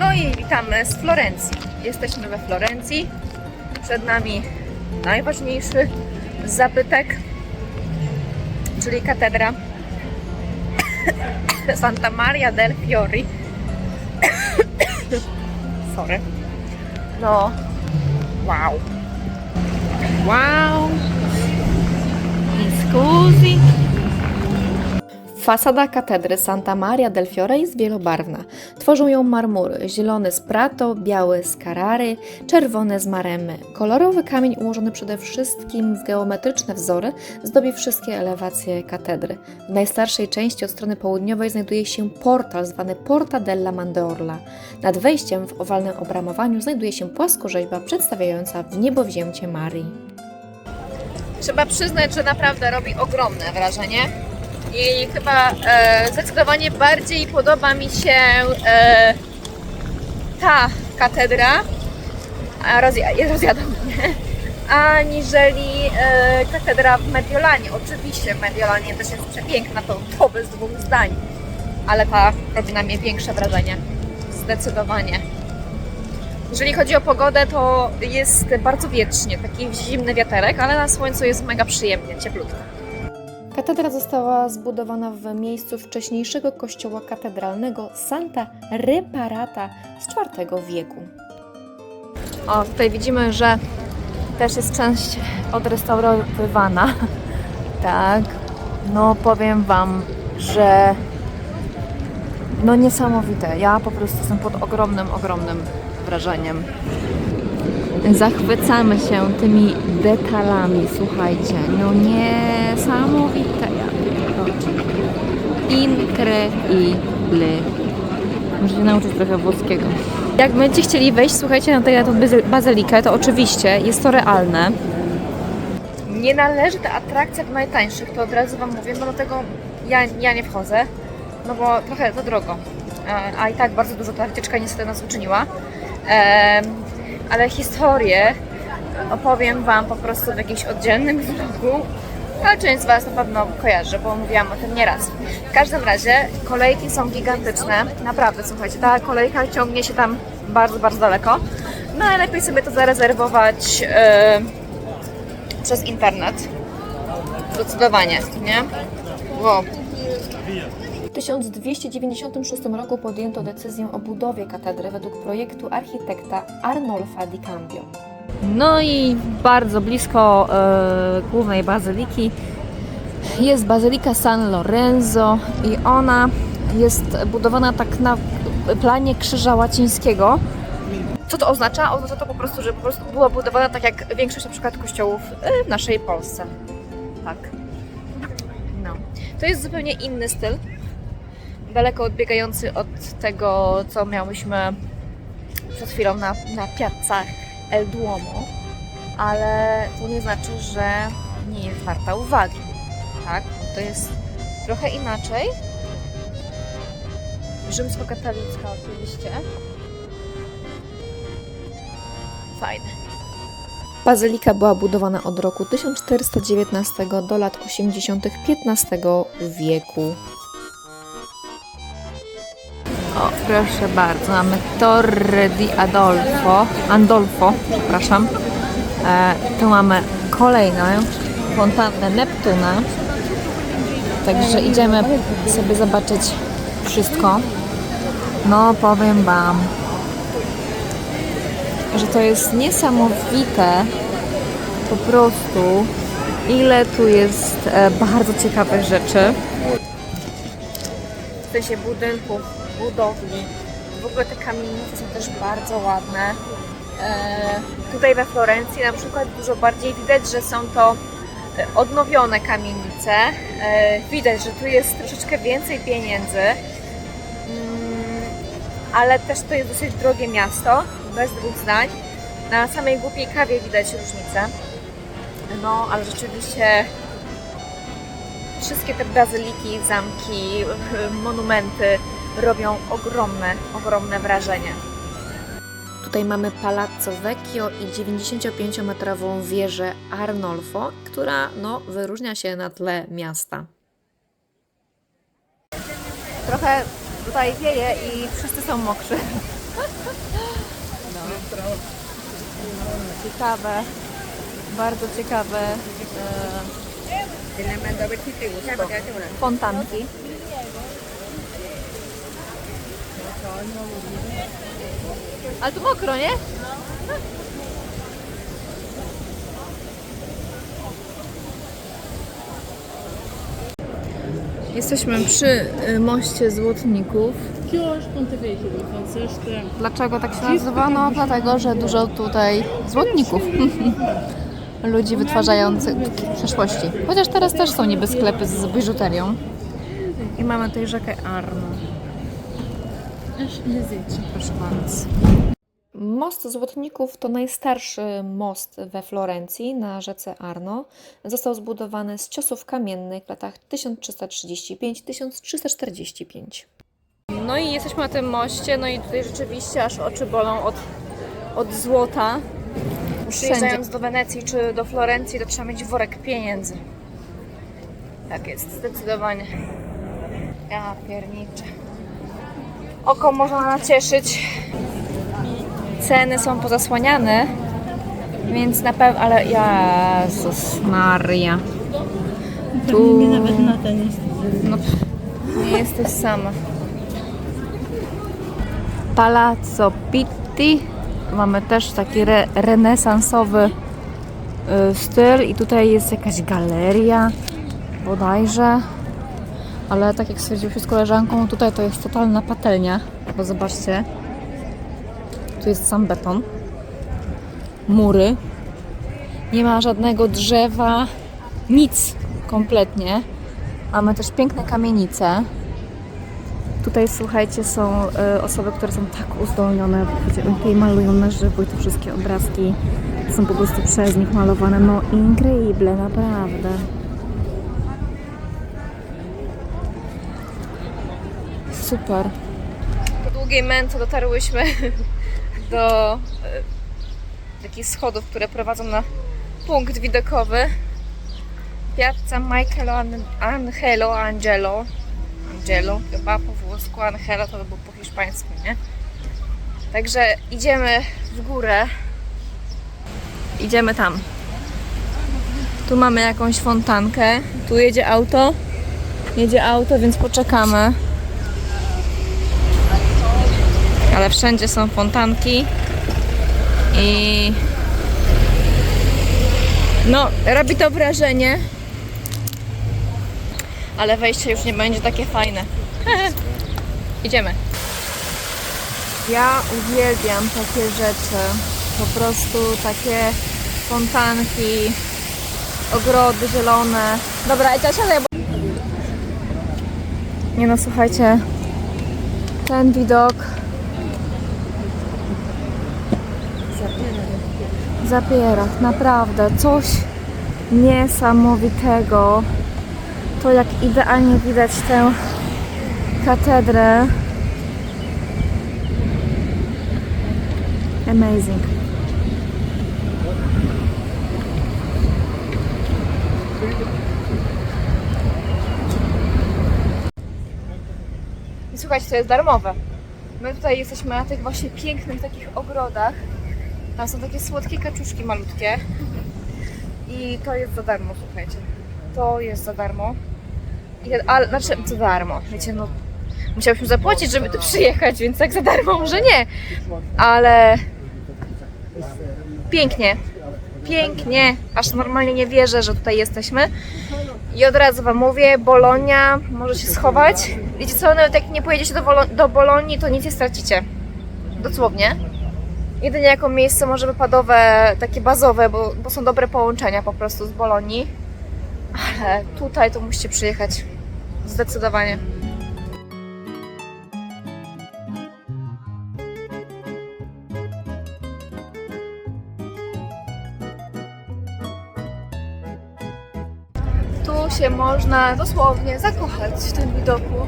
No i witamy z Florencji. Jesteśmy we Florencji. Przed nami najważniejszy zabytek, czyli katedra Santa Maria del Fiori. Sorry. No, wow. Wow. Scusi. Fasada katedry Santa Maria del Fiore jest wielobarwna. Tworzą ją marmury, zielony z Prato, biały z Carrary, czerwone z Maremy. Kolorowy kamień ułożony przede wszystkim w geometryczne wzory zdobi wszystkie elewacje katedry. W najstarszej części od strony południowej znajduje się portal zwany Porta della Mandorla. Nad wejściem w owalnym obramowaniu znajduje się płaskorzeźba przedstawiająca w niebo wzięcie Marii. Trzeba przyznać, że naprawdę robi ogromne wrażenie. I chyba e, zdecydowanie bardziej podoba mi się e, ta katedra, a rozja- mnie, aniżeli e, katedra w Mediolanie. Oczywiście w Mediolanie też jest przepiękna, to, to bez dwóch zdań, ale ta robi na mnie większe wrażenie. Zdecydowanie. Jeżeli chodzi o pogodę, to jest bardzo wiecznie, taki zimny wiaterek, ale na słońcu jest mega przyjemnie, cieplutko. Katedra została zbudowana w miejscu wcześniejszego kościoła katedralnego Santa Reparata z IV wieku. O, tutaj widzimy, że też jest część odrestaurowywana. Tak, no powiem Wam, że no niesamowite. Ja po prostu jestem pod ogromnym, ogromnym wrażeniem. Zachwycamy się tymi detalami, słuchajcie. No niesamowite. Increíble. Muszę się nauczyć trochę włoskiego. Jak będziecie chcieli wejść, słuchajcie, na tę bazylikę, to oczywiście jest to realne. Nie należy ta atrakcja do najtańszych, to od razu Wam mówię, no do tego ja, ja nie wchodzę, no bo trochę za drogo. E, A i tak bardzo dużo ta wycieczka niestety nas uczyniła. Em, ale historię opowiem Wam po prostu w jakimś oddzielnym vlogu. A część z Was na pewno kojarzy, bo mówiłam o tym nieraz. W każdym razie kolejki są gigantyczne. Naprawdę, słuchajcie, ta kolejka ciągnie się tam bardzo, bardzo daleko. No ale lepiej sobie to zarezerwować e, przez internet. Zdecydowanie, nie? Wow. W 1296 roku podjęto decyzję o budowie katedry według projektu architekta Arnolfa di Cambio. No i bardzo blisko e, głównej bazyliki jest bazylika San Lorenzo i ona jest budowana tak na planie krzyża łacińskiego. Co to oznacza? Oznacza to po prostu, że po prostu była budowana tak jak większość na przykład kościołów e, w naszej Polsce. Tak. No. To jest zupełnie inny styl daleko odbiegający od tego, co miałyśmy przed chwilą na, na Piazza El Duomo, ale to nie znaczy, że nie jest warta uwagi. Tak? To jest trochę inaczej. Rzymskokatolicka oczywiście. Fajne. Bazylika była budowana od roku 1419 do lat 80. XV wieku. O, proszę bardzo, mamy Torre di Adolfo, Andolfo, przepraszam. E, tu mamy kolejną fontannę Neptuna. Także idziemy sobie zobaczyć wszystko. No, powiem Wam, że to jest niesamowite po prostu, ile tu jest e, bardzo ciekawych rzeczy w sensie budynków, budowli. W ogóle te kamienice są też bardzo ładne. E, tutaj we Florencji na przykład dużo bardziej widać, że są to e, odnowione kamienice. E, widać, że tu jest troszeczkę więcej pieniędzy. Mm, ale też to jest dosyć drogie miasto, bez dwóch zdań. Na samej głupiej kawie widać różnicę. No, ale rzeczywiście wszystkie te bazyliki, zamki, monumenty robią ogromne, ogromne wrażenie. Tutaj mamy Palazzo Vecchio i 95-metrową wieżę Arnolfo, która no, wyróżnia się na tle miasta. Trochę tutaj wieje i wszyscy są mokrzy. No. Ciekawe. Bardzo ciekawe Te la Ale tu mokro, nie? Jesteśmy przy y, moście Złotników. Dlaczego tak się nazywa? No dlatego, że dużo tutaj złotników. Ludzi wytwarzających w przeszłości. Chociaż teraz też są niby sklepy z biżuterią. I mamy tutaj rzekę Arno. Proszę bardzo. Most Złotników to najstarszy most we Florencji na rzece Arno. Został zbudowany z ciosów kamiennych w latach 1335-1345. No i jesteśmy na tym moście, no i tutaj rzeczywiście aż oczy bolą od, od złota. Przyjeżdżając do Wenecji czy do Florencji, to trzeba mieć worek pieniędzy. Tak jest, zdecydowanie. Ja pierniczę. Oko można nacieszyć. Ceny są pozasłaniane, więc na pewno, ale Jezus Maria. Tu Nie nawet na ten jest. no, nie jesteś sama. Palazzo Pitti. Mamy też taki re renesansowy y, styl i tutaj jest jakaś galeria bodajże. Ale tak jak stwierdziłyśmy z koleżanką, tutaj to jest totalna patelnia, bo zobaczcie. Tu jest sam beton. Mury. Nie ma żadnego drzewa, nic kompletnie. Mamy też piękne kamienice. Tutaj słuchajcie, są e, osoby, które są tak uzdolnione, bo tutaj malują na żywo i te wszystkie obrazki są po prostu przez nich malowane. No increíble, naprawdę. Super. Po długiej męce dotarłyśmy do e, takich schodów, które prowadzą na punkt widokowy. Piazza Michaelo Angelo Angelo Angelo, chyba po włosku Angelo to był po hiszpańsku, nie? Także idziemy w górę. Idziemy tam. Tu mamy jakąś fontankę. Tu jedzie auto. Jedzie auto, więc poczekamy. Ale wszędzie są fontanki. I no, robi to wrażenie, ale wejście już nie będzie takie fajne. Idziemy. Ja uwielbiam takie rzeczy. Po prostu takie fontanki, ogrody zielone. Dobra, Ecia, siadaj. Nie no, słuchajcie. Ten widok zapiera. Naprawdę, coś niesamowitego. To jak idealnie widać tę katedrę. Amazing. I słuchajcie, to jest darmowe. My tutaj jesteśmy na tych właśnie pięknych takich ogrodach. Tam są takie słodkie kaczuszki malutkie. I to jest za darmo, słuchajcie. To jest za darmo. I, ale, znaczy, za darmo. Wiecie, no musiałyśmy zapłacić, żeby tu przyjechać, więc tak za darmo może nie. Ale pięknie. Pięknie. Aż normalnie nie wierzę, że tutaj jesteśmy. I od razu Wam mówię, Bolonia może się schować. Wiecie co, nawet jak nie pojedziecie do, Wolo- do Bolonii, to nic nie stracicie. Dosłownie. Jedynie jako miejsce może wypadowe, takie bazowe, bo, bo są dobre połączenia po prostu z Bolonii. Ale tutaj to musicie przyjechać. Zdecydowanie. Tu się można dosłownie zakochać w tym widoku.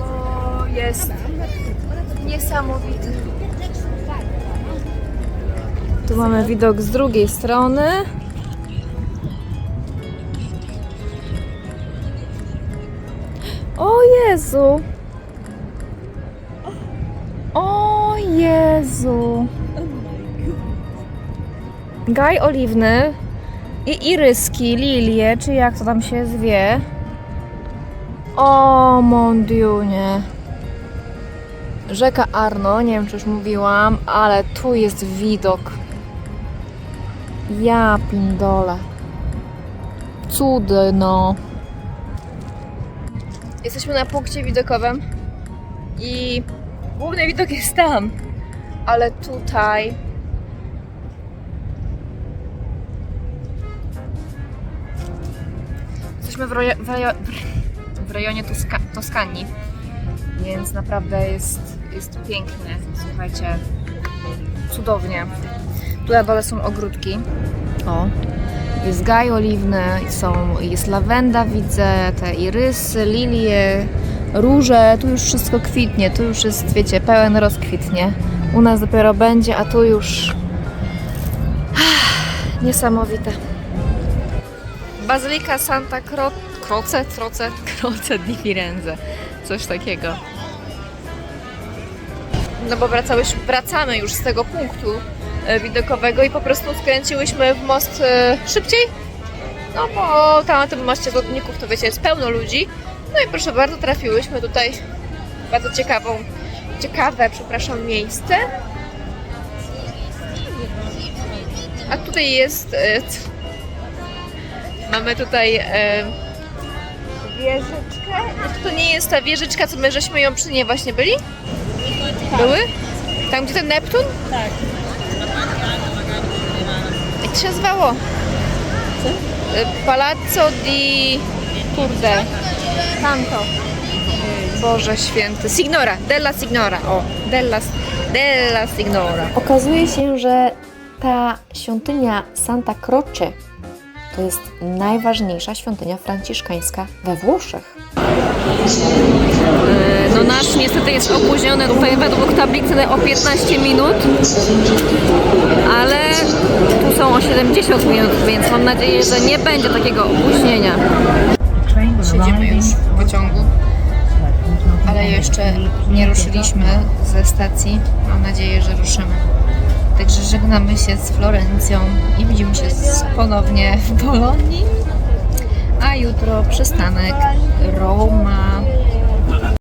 O, jest niesamowity. Tu mamy widok z drugiej strony. O Jezu! Jezu. Gaj oliwny i iryski, lilie, czy jak to tam się zwie. O, mon Dieu, nie. Rzeka Arno, nie wiem czy już mówiłam, ale tu jest widok. Ja pindole. Cudno. Jesteśmy na punkcie widokowym i główny widok jest tam, ale tutaj jesteśmy w, rojo, w, rejo, w rejonie Toska, Toskanii, więc naprawdę jest, jest pięknie. Słuchajcie, cudownie. Tu na dole są ogródki. O, jest gaj oliwny, są, jest lawenda, widzę, te irysy, lilie, róże. Tu już wszystko kwitnie, tu już jest, wiecie, pełen rozkwit, nie? U nas dopiero będzie, a tu już niesamowite. Bazylika Santa Cro... Croce? Troce? Croce di Firenze. Coś takiego. No bo wracałyś, wracamy już z tego punktu e, widokowego i po prostu skręciłyśmy w most e, szybciej. No bo tam na tym moście złotników to wiecie, jest pełno ludzi. No i proszę bardzo, trafiłyśmy tutaj w bardzo ciekawą, ciekawe, przepraszam, miejsce. A tutaj jest. E, mamy tutaj e, wieżyczkę. To nie jest ta wieżyczka, co my żeśmy ją przy niej właśnie byli? Były? Tam gdzie ten Neptun? Tak. Jak to się nazywało? Y, Palazzo di... Kurde. Tanto. Boże święty. Signora. Della Signora. O. Della, della Signora. Okazuje się, że ta świątynia Santa Croce to jest najważniejsza świątynia franciszkańska we Włoszech. Y, No nasz niestety jest opóźniony tutaj według tablicy o 15 minut, ale tu są o 70 minut, więc mam nadzieję, że nie będzie takiego opóźnienia. Siedzimy już w pociągu, ale jeszcze nie ruszyliśmy ze stacji. Mam nadzieję, że ruszymy. Także żegnamy się z Florencją i widzimy się ponownie w Bolonii. A jutro przystanek Roma.